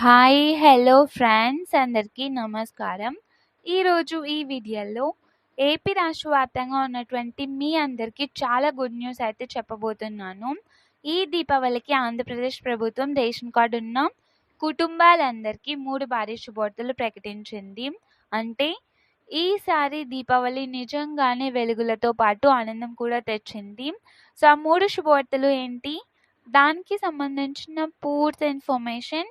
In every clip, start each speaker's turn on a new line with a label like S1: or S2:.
S1: Hi hello friends అందరికీ నమస్కారం. ఈరోజు ఈ వీడియోలో ఏపీ రాష్ట్ర వ్యాప్తంగా ఉన్నటువంటి మీ అందరికీ చాలా గుడ్ న్యూస్ అయితే చెప్పబోతున్నాను. ఈ దీపావళికి ఆంధ్రప్రదేశ్ ప్రభుత్వం రేషన్ కార్డు ఉన్న కుటుంబాలందరికీ మూడు భారీ శుభవార్తలు ప్రకటించింది. అంటే ఈసారి దీపావళి నిజంగానే వెలుగులతో పాటు ఆనందం కూడా తెచ్చింది. సో ఆ మూడు శుభవార్తలు ఏంటి? దానికి సంబంధించిన పూర్తి ఇన్ఫర్మేషన్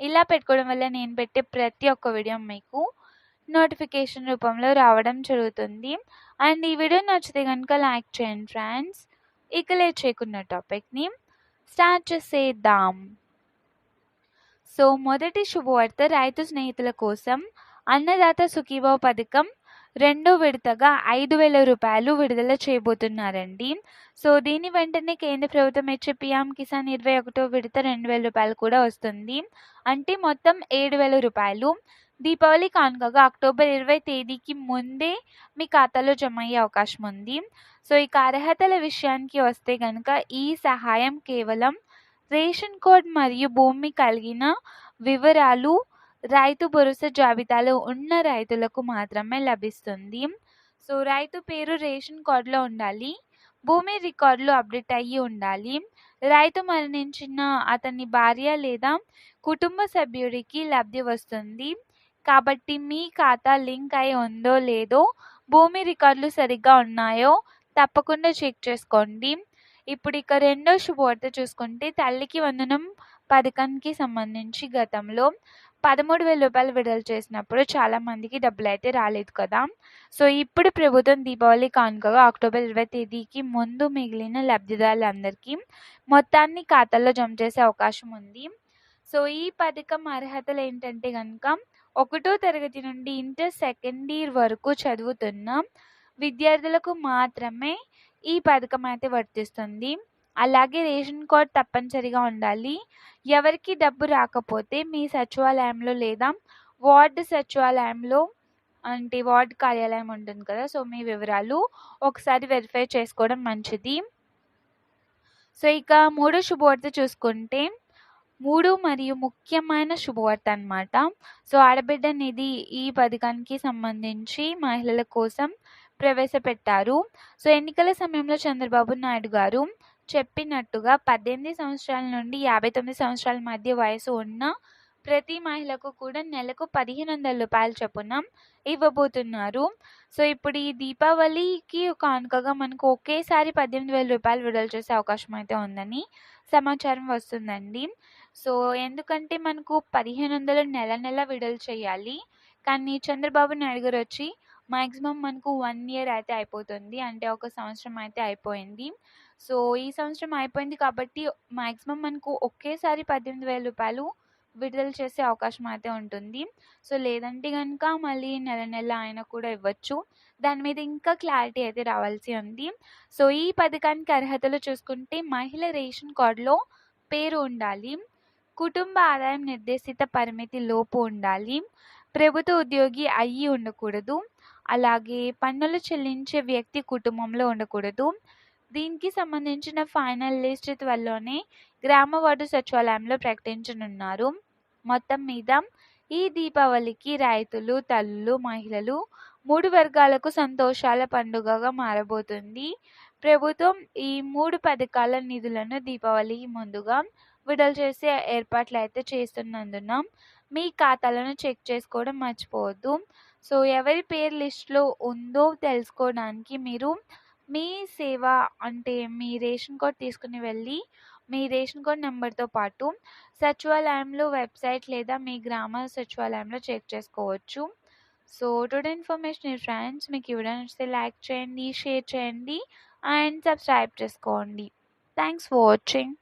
S1: ఇలా పెట్టుకోవడం వల్ల నేను పెట్టే ప్రతి ఒక్క వీడియో మీకు నోటిఫికేషన్ రూపంలో రావడం జరుగుతుంది. అండ్ ఈ వీడియో నచ్చితే కనుక లైక్ చేయండి ఫ్రెండ్స్. ఇక లేట్ చేయకున్న టాపిక్ని స్టార్ట్ చేసేద్దాం. సో మొదటి శుభవార్త రైతు స్నేహితుల కోసం అన్నదాత సుఖీభావ పథకం రెండో విడతగా ఐదు వేల రూపాయలు విడుదల చేయబోతున్నారండి. సో దీని వెంటనే కేంద్ర ప్రభుత్వం ఇచ్చే పిఎం కిసాన్ ఇరవై ఒకటో విడత రెండు వేల రూపాయలు కూడా వస్తుంది. అంటే మొత్తం ఏడు వేల రూపాయలు. దీపావళి కానుకగా అక్టోబర్ ఇరవై తేదీకి ముందే మీ ఖాతాలో జమ అయ్యే అవకాశం ఉంది. సో ఇక అర్హతల విషయానికి వస్తే కనుక ఈ సహాయం కేవలం రేషన్ కోడ్ మరియు భూమి కలిగిన వివరాలు రైతు భరోసా జాబితాలో ఉన్న రైతులకు మాత్రమే లభిస్తుంది. సో రైతు పేరు రేషన్ కార్డులో ఉండాలి. భూమి రికార్డులు అప్డేట్ అయ్యి ఉండాలి. రైతు మరణించిన అతని భార్య లేదా కుటుంబ సభ్యుడికి లబ్ధి వస్తుంది. కాబట్టి మీ ఖాతా లింక్ అయి ఉందో లేదో భూమి రికార్డులు సరిగ్గా ఉన్నాయో తప్పకుండా చెక్ చేసుకోండి. ఇప్పుడు ఇక రెండో శుభవార్త చూసుకుంటే తల్లికి వందనం పథకానికి సంబంధించి గతంలో పదమూడు వేల రూపాయలు విడుదల చేసినప్పుడు చాలామందికి డబ్బులు అయితే రాలేదు కదా. సో ఇప్పుడు ప్రభుత్వం దీపావళి కానుకగా అక్టోబర్ ఇరవై తేదీకి ముందు మిగిలిన లబ్ధిదారులందరికీ మొత్తాన్ని ఖాతాల్లో జమ చేసే అవకాశం ఉంది. సో ఈ పథకం అర్హతలు ఏంటంటే కనుక ఒకటో తరగతి నుండి ఇంటర్ సెకండ్ ఇయర్ వరకు చదువుతున్న విద్యార్థులకు మాత్రమే ఈ పథకం అయితే వర్తిస్తుంది. అలాగే రేషన్ కార్డ్ తప్పనిసరిగా ఉండాలి. ఎవరికి డబ్బు రాకపోతే మీ సచివాలయంలో లేదా వార్డు సచివాలయంలో అంటే వార్డ్ కార్యాలయం ఉంటుంది కదా సో మీ వివరాలు ఒకసారి వెరిఫై చేసుకోవడం మంచిది. సో ఇక మూడో శుభవార్త చూసుకుంటే మూడు మరియు ముఖ్యమైన శుభవార్త అనమాట సో ఆడబిడ్డ నిధి ఈ పథకానికి సంబంధించి మహిళల కోసం ప్రవేశపెట్టారు. సో ఎన్నికల సమయంలో చంద్రబాబు నాయుడు గారు చెప్పినట్టుగా పద్దెనిమిది సంవత్సరాల నుండి యాభై తొమ్మిది సంవత్సరాల మధ్య వయసు ఉన్న ప్రతి మహిళకు కూడా నెలకు పదిహేను వందల రూపాయలు చొప్పున ఇవ్వబోతున్నారు. సో ఇప్పుడు ఈ దీపావళికి కానుకగా మనకు ఒకేసారి పద్దెనిమిది వేల రూపాయలు విడుదల చేసే అవకాశం అయితే ఉందని సమాచారం వస్తుందండి. సో ఎందుకంటే మనకు పదిహేను వందలు నెల నెల విడుదల చేయాలి. కానీ చంద్రబాబు నాయుడు గారు వచ్చి మ్యాక్సిమం మనకు వన్ ఇయర్ అయితే అయిపోతుంది. అంటే ఒక సంవత్సరం అయితే అయిపోయింది. సో ఈ సంవత్సరం అయిపోయింది కాబట్టి మ్యాక్సిమం మనకు ఒకేసారి పద్దెనిమిది వేల రూపాయలు విడుదల చేసే అవకాశం అయితే ఉంటుంది. సో లేదంటే కనుక మళ్ళీ నెల నెల ఆయన కూడా ఇవ్వచ్చు. దాని మీద ఇంకా క్లారిటీ అయితే రావాల్సి ఉంది. సో ఈ పథకానికి అర్హతలు చూసుకుంటే మహిళ రేషన్ కార్డులో పేరు ఉండాలి. కుటుంబ ఆదాయం నిర్దేశిత పరిమితి లోపు ఉండాలి. ప్రభుత్వ ఉద్యోగి అయ్యి ఉండకూడదు. అలాగే పన్నులు చెల్లించే వ్యక్తి కుటుంబంలో ఉండకూడదు. దీనికి సంబంధించిన ఫైనల్ లిస్ట్ త్వరలోనే గ్రామ వార్డు సచివాలయంలో ప్రకటించనున్నారు. మొత్తం మీద ఈ దీపావళికి రైతులు తల్లులు మహిళలు మూడు వర్గాలకు సంతోషాల పండుగగా మారబోతుంది. ప్రభుత్వం ఈ మూడు పథకాల నిధులను దీపావళికి ముందుగా విడుదల చేసే ఏర్పాట్లు అయితే చేస్తున్నందున మీ ఖాతాలను చెక్ చేసుకోవడం మర్చిపోవద్దు. సో ఎవరి పేరు లిస్ట్లో ఉందో తెలుసుకోవడానికి మీరు మీ సేవ అంటే మీ రేషన్ కార్డ్ తీసుకుని వెళ్ళి మీ రేషన్ కార్డ్ నెంబర్తో పాటు సచివాలయంలో వెబ్సైట్ లేదా మీ గ్రామ సచివాలయంలో చెక్ చేసుకోవచ్చు. సో టుడే ఇన్ఫర్మేషన్ ఫ్రెండ్స్ మీకు ఇవ్వడం నచ్చితే లైక్ చేయండి షేర్ చేయండి అండ్ సబ్స్క్రైబ్ చేసుకోండి. Thanks for watching